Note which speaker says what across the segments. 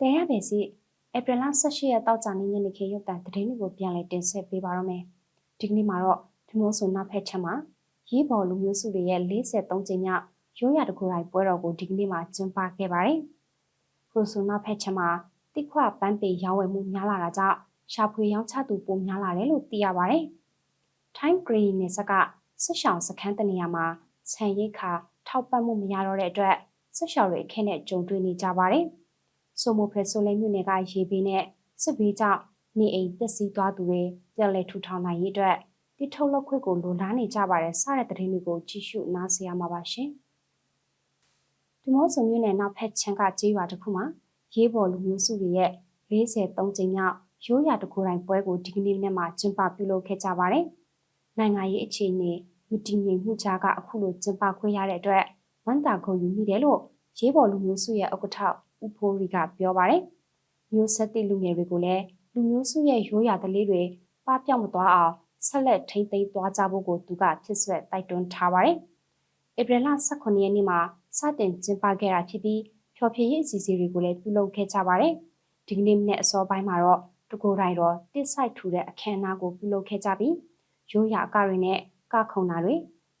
Speaker 1: တဲရပဲစီဧပြီလ18ရက်တောက်ကြနေ့ညနေခင်းရုပ်သံသတင်းတွေကိုပြန်လည်တင်ဆက်ပေးပါရမယ်။ဒီကနေ့မှာတော့ဒီမိုးဆိုနောက်ဖက်ချက်မှာရေးပေါ်လူမျိုးစုတွေရဲ့43ကြိမ်မြောက်ရိုးရာတကူတိုင်းပွဲတော်ကိုဒီကနေ့မှာကျင်းပခဲ့ပါတယ်။ခိုဆိုနောက်ဖက်ချက်မှာတိခွပန်းပေရောင်းဝယ်မှုများလာတာကြောင့်ရှာဖွေရောင်းချသူပိုများလာတယ်လို့သိရပါတယ်။ Time Green နဲ့ဆက်ကဆွရှောင်စခန်းတနေရာမှာဆန်ရိတ်ခါထောက်ပံ့မှုမရတော့တဲ့အတွက်ဆွရှောင်တွေအခက်နဲ့ကြုံတွေ့နေကြပါတယ်။ ဆိုမိုဖရက်ဆိုလဲမြို့နယ်ကရေဘေးနဲ့စစ်ဘေးကြောင့်နေအိမ်ပျက်စီးသွားသူတွေပြန်လည်ထူထောင်နိုင်ရေးအတွက်တိထုတ်လောက်ခွင့်ကိုလိုလားနေကြပါတယ်စတဲ့သတင်းတွေကိုကြည့်ရှုနားဆင်ရမှာပါရှင်။ဒီမော့ဆုံမြို့နယ်နောက်ဖက်ချမ်းကကြေးရွာတစ်ခုမှာရေးပေါ်လူမျိုးစုတွေရဲ့43ကြိမ်မြောက်ရိုးရာတကူတိုင်းပွဲကိုဒီကနေ့နေ့မှာကျင်းပပြုလုပ်ခဲ့ကြပါတယ်။နိုင်ငံရေးအခြေအနေမတည်ငြိမ်မှုကြားကအခုလိုကျင်းပခွင့်ရတဲ့အတွက်ဝမ်းသာခုံယူမိတယ်လို့ရေးပေါ်လူမျိုးစုရဲ့ဥက္ကဋ္ဌ ဦးဖိုးရီကပြောပါတယ်။မျိုးဆက်တိလူငယ်တွေကိုလည်းလူမျိုးစုရဲ့ရိုးရာဓလေ့တွေပပျောက်မသွားအောင်ဆက်လက်ထိမ့်သိမ်းသွားကြဖို့ကိုသူကဖြစ်ဆွဲတိုက်တွန်းထားပါတယ်။ဧပြီလ18ရက်နေ့မှာစတင်ကျင်းပခဲ့တာဖြစ်ပြီးဖျော်ဖြေရေးအစီအစဉ်တွေကိုလည်းပြုလုပ်ခဲ့ကြပါတယ်။ဒီကနေ့နေ့အစောပိုင်းမှာတော့တကိုယ်တိုင်တော့တစ်ဆိုင်ထူတဲ့အခမ်းအနားကိုပြုလုပ်ခဲ့ကြပြီးရိုးရာအကတွေနဲ့ကခုံတာတွေ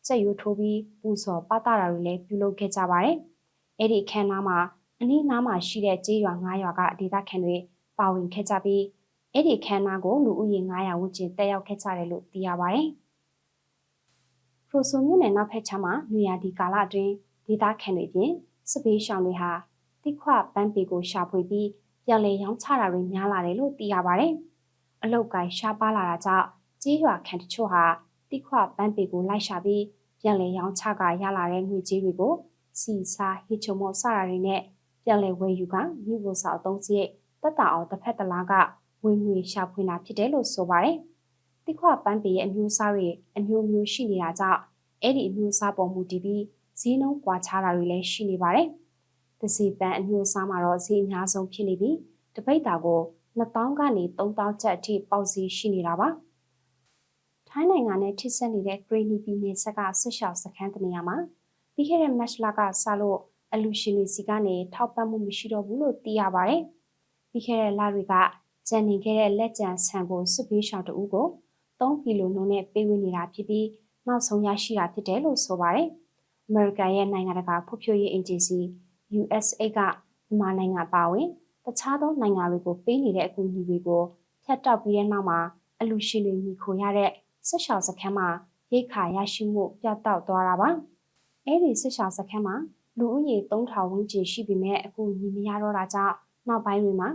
Speaker 1: စက်ရိုးထိုးပြီးပူစော်ပတာတာတွေလည်းပြုလုပ်ခဲ့ကြပါတယ်။အဲ့ဒီအခမ်းအနားမှာ အနည်းနားမှာရှိတဲ့ကျေးရွာ9ရွာကဒေသခံတွေပါဝင်ခဲ့ကြပြီးအဲ့ဒီအခမ်းအနားကိုလူဦးရေ900ဝန်းကျင်တက်ရောက်ခဲ့ကြတယ်လို့သိရပါတယ်။ဖရိုဆိုမြို့နယ်နောက်ဖက်ခြမ်းမှာနွေရာသီကာလအတွင်းဒေသခံတွေပြင်စစ်ပေးရှောင်တွေဟာတိခွပန်းပေကိုရှာဖွေပြီးပြန်လည်ရောင်းချတာတွေများလာတယ်လို့သိရပါတယ်။အလုတ်ကိုင်းရှားပါလာတာကြောင့်ကြေးရွာခံတချို့ဟာတိခွပန်းပေကိုလိုက်ရှာပြီးပြန်လည်ရောင်းချကရလာတဲ့ငွေကြေးတွေကိုစီစာဟီချုံမောစတာတွေနဲ့ ပြန်လည်ဝယ်ယူကမိဖို့စာအုံးစရိတ်တက်တာအောင်တစ်ဖက်တစ်လားကဝင်ငွေရှာဖွေတာဖြစ်တယ်လို့ဆိုပါတယ်။တိခွပန်းပေရဲ့အမျိုးအစားတွေအမျိုးမျိုးရှိနေတာကြောင့်အဲ့ဒီအမျိုးအစားပေါ်မူတည်ပြီးဈေးနှုန်းကွာခြားတာတွေလည်းရှိနေပါတယ်။တစီပန်းအမျိုးအစားမှာတော့ဈေးအများဆုံးဖြစ်နေပြီးတပိတ်တာကို2000ကနေ3000ကျပ်အထိပေါက်ဈေးရှိနေတာပါ။ထိုင်းနိုင်ငံနဲ့ထိစပ်နေတဲ့ Greeny ပြည်နယ်ဆက်ကဆွရှောက်စခန်းတနေရာမှာပြီးခဲ့တဲ့ match လကစလို့ အလူရှင်တွေစီကနေထောက်ပံ့မှုမရှိတော့ဘူးလို့သိရပါတယ်။ပြီးခဲ့တဲ့လတွေကကျန်နေခဲ့တဲ့လက်ကျန်ဆန်ကိုစစ်ပေးရှောင်တဦးကို3ကီလိုနှုန်းနဲ့ပေးဝေနေတာဖြစ်ပြီးနောက်ဆုံးရရှိတာဖြစ်တယ်လို့ဆိုပါတယ်။ America ရဲ့နိုင်ငံတကာဖွံ့ဖြိုးရေး agency USA ကမြန်မာနိုင်ငံပါဝင်တခြားသောနိုင်ငံတွေကိုပေးနေတဲ့အကူအညီတွေကိုဖြတ်တောက်ပြီးတဲ့နောက်မှာအလူရှင်တွေမိခိုရတဲ့ဆက်ရှောင်စခန်းမှာရိတ်ခါရရှိမှုပြတ်တောက်သွားတာပါ။အဲဒီဆက်ရှောင်စခန်းမှာ လူဦးရေ3000ဝန်းကျင်ရှိပေမဲ့အခုညီမရတော့တာကြောင့်နောက်ပိုင်းတွေမှာ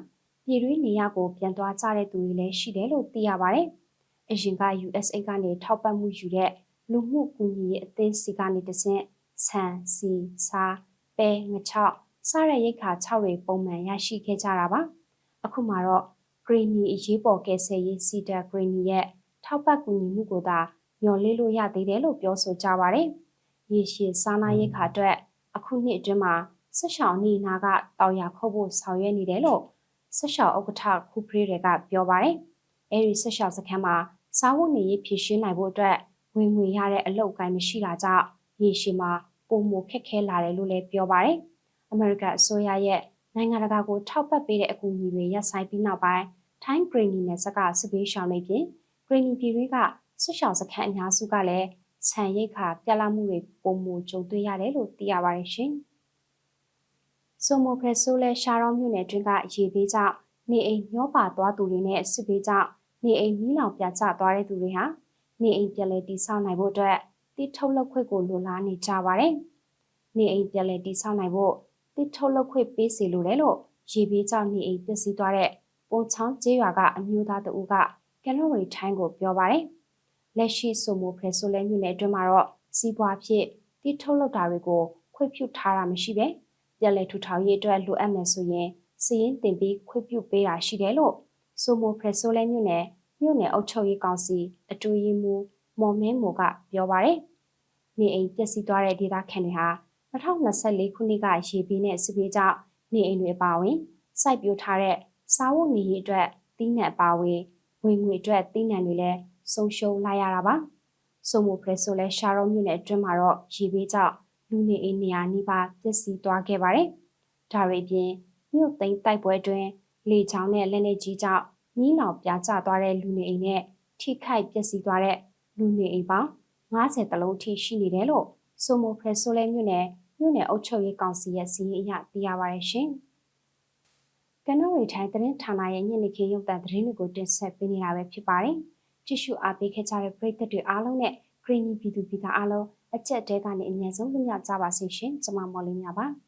Speaker 1: ပြည်တွင်းနေရကိုပြန်သွားကြတဲ့သူတွေလည်းရှိတယ်လို့သိရပါတယ်။အရင်က USA ကနေထောက်ပံ့မှုယူတဲ့လူမှုကူညီရေးအသင်းစီကနေတဆင့်ဆန်စီစားပဲငချောက်စားတဲ့ရိတ်ခါ6တွေပုံမှန်ရရှိခဲ့ကြတာပါ။အခုမှတော့ Greeny အရေးပေါ်ကယ်ဆယ်ရေးစီတာ Greeny ရဲ့ထောက်ပံ့ကူညီမှုကိုသာမျှော်လင့်လို့ရသေးတယ်လို့ပြောဆိုကြပါတယ်။ရေရှည်စားနာရိတ်ခါအတွက်အ ခုနှစ်အတွင်းမှာဆက်ရှောင်းနေနာကတောင်ရခုတ်ဖို့ဆောင်ရွက်နေတယ်လို့ဆက်ရှောင်းဥက္ကဋ္ဌခုပရိတွေကပြောပါတယ်။အဲဒီဆက်ရှောင်းစခန်းမှာစားဝတ်နေရေးဖြည့်ရှင်းနိုင်ဖို့အတွက်ဝင်ငွေရတဲ့အလုပ်အကိုင်းမရှိတာကြောင့်ရေရှည်မှာပုံမခက်ခဲလာတယ်လို့လည်းပြောပါတယ်။အမေရိကန်အစိုးရရဲ့နိုင်ငံတကာကိုထောက်ပံ့ပေးတဲ့အကူအညီတွေရပ်ဆိုင်ပြီးနောက်ပိုင်းထိုင်းဂရင်းနီနယ်စကစစ်ပေးရှောင်တွေပြင်ဂရင်းနီပြည်တွေကဆွရှောင်စခန်းအများစုကလည်း ခြံရိတ်ခါပြလာမှုတွေပုံမကြုံတွေ့ရတယ်လို့သိရပါတယ်ရှင်။ဆိုမိုဖရက်ဆိုလဲရှာရောမြို့နယ်တွင်းကရေပေးကြောင့်နေအိမ်မျောပါသွားသူတွေနဲ့စစ်ပေးကြောင့်နေအိမ်မီးလောင်ပြကျသွားတဲ့သူတွေဟာနေအိမ်ပြန်လည်တည်ဆောက်နိုင်ဖို့အတွက်တိထုတ်လုပ်ခွင့်ကိုလိုလားနေကြပါတယ်။နေအိမ်ပြန်လည်တည်ဆောက်နိုင်ဖို့တိထုတ်လုပ်ခွင့်ပေးစီလိုတယ်လို့ရေဘေးကြောင့်နေအိမ်ပျက်စီးသွားတဲ့ပုံချောင်းကျေးရွာကအမျိုးသားတဦးကကန်နိုရီထိုင်းကိုပြောပါတယ်။ လက်ရှိဆိုမိုဖရက်ဆိုလဲမြို့နယ်အတွင်းမှာတော့စီးပွားဖြစ်တိထုတ်လုပ်တာတွေကိုခွင့်ပြုထားတာမရှိပဲပြန်လည်ထူထောင်ရေးအတွက်လိုအပ်မယ်ဆိုရင်စီးရင်တင်ပြီးခွင့်ပြုပေးတာရှိတယ်လို့ဆိုမိုဖရက်ဆိုလဲမြို့နယ်မြို့နယ်အုပ်ချုပ်ရေးကောင်စီအတူရေးမှူးမော်မင်းမိုကပြောပါတယ်။နေအိမ်ပျက်စီးသွားတဲ့ဒေသခံတွေဟာ2024ခုနှစ်ကရေပေးနဲ့စစ်ပေးကြောင့်နေအိမ်တွေအပါအဝင်စိုက်ပျိုးထားတဲ့စားဝတ်နေရေးအတွက်တီးနှံအပါအဝင်ဝင်ငွေအတွက်တီးနှံတွေလည်း ဆုံးရှုံးလိုက်ရတာပါ။ဆိုမိုဖရက်ဆိုလဲရှာရောမြို့နယ်အတွင်းမှာတော့ရေပေးကြောင့်လူနေအိမ်နေရာနီးပါးပျက်စီးသွားခဲ့ပါတယ်။ဒါတွေပြင်မြို့သိမ်းတိုက်ပွဲတွင်လေချောင်းနဲ့လက်နေကြီးကြောင့်နီးနောင်ပြာကျသွားတဲ့လူနေအိမ်နဲ့ထိခိုက်ပျက်စီးသွားတဲ့လူနေအိမ်ပေါင်း90တလုံးထိရှိနေတယ်လို့ဆိုမိုဖရက်ဆိုလဲမြို့နယ်မြို့နယ်အုပ်ချုပ်ရေးကောင်စီရဲ့စီးရင်အရသိရပါရရှင်။ကနဦးရီထိုင်းသတင်းဌာနရဲ့ညနေခင်းရုပ်သံသတင်းတွေကိုတင်ဆက်ပေးနေတာပဲဖြစ်ပါတယ်။ ကြည့်ရှုအားပေးခဲ့ကြတဲ့ပရိသတ်တွေအားလုံးနဲ့ဂရင်းနီပြည်သူပြည်သားအားလုံးအချက်တဲကနေအမြဲဆုံးလွတ်မြောက်ကြပါစေရှင်။ကျွန်မမော်လင်းပါပါ။